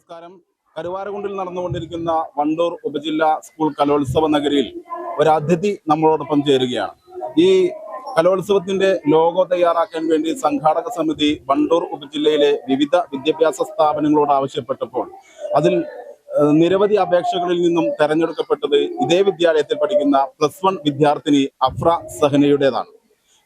നമസ്കാരം. കരുവാരകുണ്ടിൽ നടന്നുകൊണ്ടിരിക്കുന്ന വണ്ടൂർ ഉപജില്ല സ്കൂൾ കലോത്സവ നഗരിയിൽ ഒരു അതിഥി നമ്മളോടൊപ്പം ചേരുകയാണ്. ഈ കലോത്സവത്തിന്റെ ലോഗോ തയ്യാറാക്കാൻ വേണ്ടി സംഘാടക സമിതി വണ്ടൂർ ഉപജില്ലയിലെ വിവിധ വിദ്യാഭ്യാസ സ്ഥാപനങ്ങളോട് ആവശ്യപ്പെട്ടപ്പോൾ അതിൽ നിരവധി അപേക്ഷകളിൽ നിന്നും തെരഞ്ഞെടുക്കപ്പെട്ടത് ഇതേ വിദ്യാലയത്തിൽ പഠിക്കുന്ന പ്ലസ് വൺ വിദ്യാർത്ഥിനി അഫ്ര സഹനയുടേതാണ്.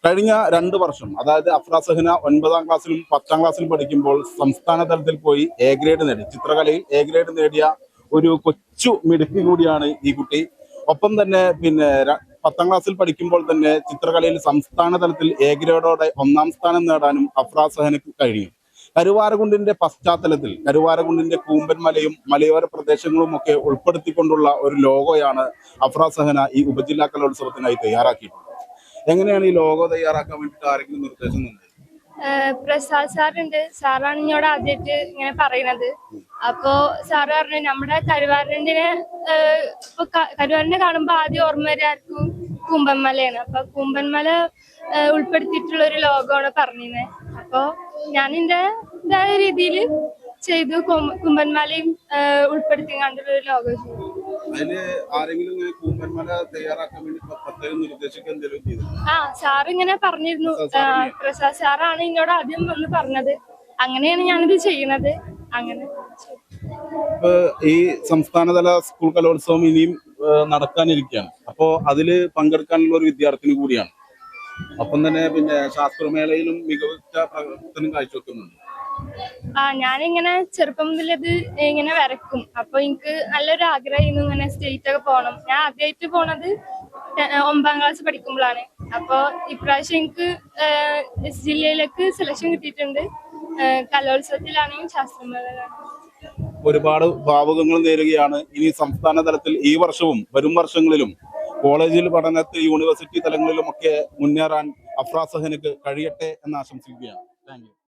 കഴിഞ്ഞ രണ്ട് വർഷം അതായത് അഫ്ര സഹന ഒൻപതാം ക്ലാസ്സിലും പത്താം ക്ലാസ്സിലും പഠിക്കുമ്പോൾ സംസ്ഥാന തലത്തിൽ പോയി എ ഗ്രേഡ് നേടി. ചിത്രകലയിൽ എ ഗ്രേഡ് നേടിയ ഒരു കൊച്ചു മിടുക്കി കൂടിയാണ് ഈ കുട്ടി. ഒപ്പം തന്നെ പിന്നെ പത്താം ക്ലാസ്സിൽ പഠിക്കുമ്പോൾ തന്നെ ചിത്രകലയിൽ സംസ്ഥാന തലത്തിൽ എ ഗ്രേഡോടെ ഒന്നാം സ്ഥാനം നേടാനും അഫ്ര സഹനക്ക് കഴിഞ്ഞു. കരുവാരകുണ്ടിന്റെ പശ്ചാത്തലത്തിൽ കരുവാരകുണ്ടിന്റെ കൂമ്പൻമലയും മലയോര പ്രദേശങ്ങളും ഒക്കെ ഉൾപ്പെടുത്തിക്കൊണ്ടുള്ള ഒരു ലോഗോയാണ് അഫ്ര സഹന ഈ ഉപജില്ലാ കലോത്സവത്തിനായി തയ്യാറാക്കിയിട്ടുള്ളത്. എങ്ങനെയാണ് ഈ ലോഗോ തയ്യാറാക്കാൻ വേണ്ടിയിട്ട് ആരെങ്കിലും നിർദ്ദേശം ഏഹ് പ്രസാദ് സാറുണ്ട്. സാറാണ് എന്നോട് ആദ്യമായിട്ട് ഇങ്ങനെ പറയണത് അപ്പോ സാറ് പറഞ്ഞു നമ്മുടെ കരുവാരണ്ടിനെ ഇപ്പൊ കരുവാരണ്ടിനെ കാണുമ്പോ ആദ്യം ഓർമ്മ വരാർക്കും കുമ്പന്മലയാണ് അപ്പൊ കുമ്പന്മല ഉൾപ്പെടുത്തിയിട്ടുള്ള ഒരു ലോകമാണ് പറഞ്ഞിരുന്നത് അപ്പോ ഞാൻ എന്റെ രീതിയിൽ ചെയ്തു. കുമ്പൻമാലയും കുമ്പന്മലയും ഉൾപ്പെടുത്തി കണ്ടുള്ള ലോകം. അതിൽ ആരെങ്കിലും തയ്യാറാക്കാൻ വേണ്ടി പ്ര- പ്രത്യേകം നിർദ്ദേശിക്കുക എന്തെങ്കിലും ചെയ്തു ആ സാർ ഇങ്ങനെ പറഞ്ഞിരുന്നു? പ്രസാദ് സാറാണ് എന്നോട് ആദ്യം വന്ന് പറഞ്ഞത്. അങ്ങനെയാണ് ഞാനിത് ചെയ്യുന്നത് അങ്ങനെ. ഈ സംസ്ഥാനതല സ്കൂൾ കലോത്സവം ഇനിയും നടക്കാനിരിക്കുകയാണ് അപ്പോ അതിൽ പങ്കെടുക്കാനുള്ള ഒരു വിദ്യാർത്ഥിനി കൂടിയാണ്. ഒപ്പം തന്നെ പിന്നെ ശാസ്ത്രമേളയിലും മികവുറ്റ പ്രവർത്തനം കാഴ്ചവെക്കുന്നുണ്ട്. ആ ഞാനിങ്ങനെ ചെറുപ്പം മുതൽ ഇത് ഇങ്ങനെ വരക്കും അപ്പൊ എനിക്ക് നല്ലൊരു ആഗ്രഹമായിരുന്നു ഇങ്ങനെ സ്റ്റേറ്റ് ഒക്കെ പോകണം. ഞാൻ ആദ്യമായിട്ട് പോണത് ഒമ്പതാം ക്ലാസ് പഠിക്കുമ്പോഴാണ്. അപ്പൊ ഇപ്രാവശ്യം എനിക്ക് ജില്ലയിലേക്ക് സെലക്ഷൻ കിട്ടിയിട്ടുണ്ട്. കലോത്സവത്തിലാണെങ്കിലും ശാസ്ത്രമേളയിലാണെങ്കിലും ഒരുപാട് ഭാവുകങ്ങൾ നേരുകയാണ്. ഇനി സംസ്ഥാന തലത്തിൽ ഈ വർഷവും വരും വർഷങ്ങളിലും കോളേജിൽ പഠനത്തിൽ യൂണിവേഴ്സിറ്റി തലങ്ങളിലും ഒക്കെ മുന്നേറാൻ അഫ്രാസഹനക്ക് കഴിയട്ടെ എന്ന് ആശംസിക്കുകയാണ്. താങ്ക്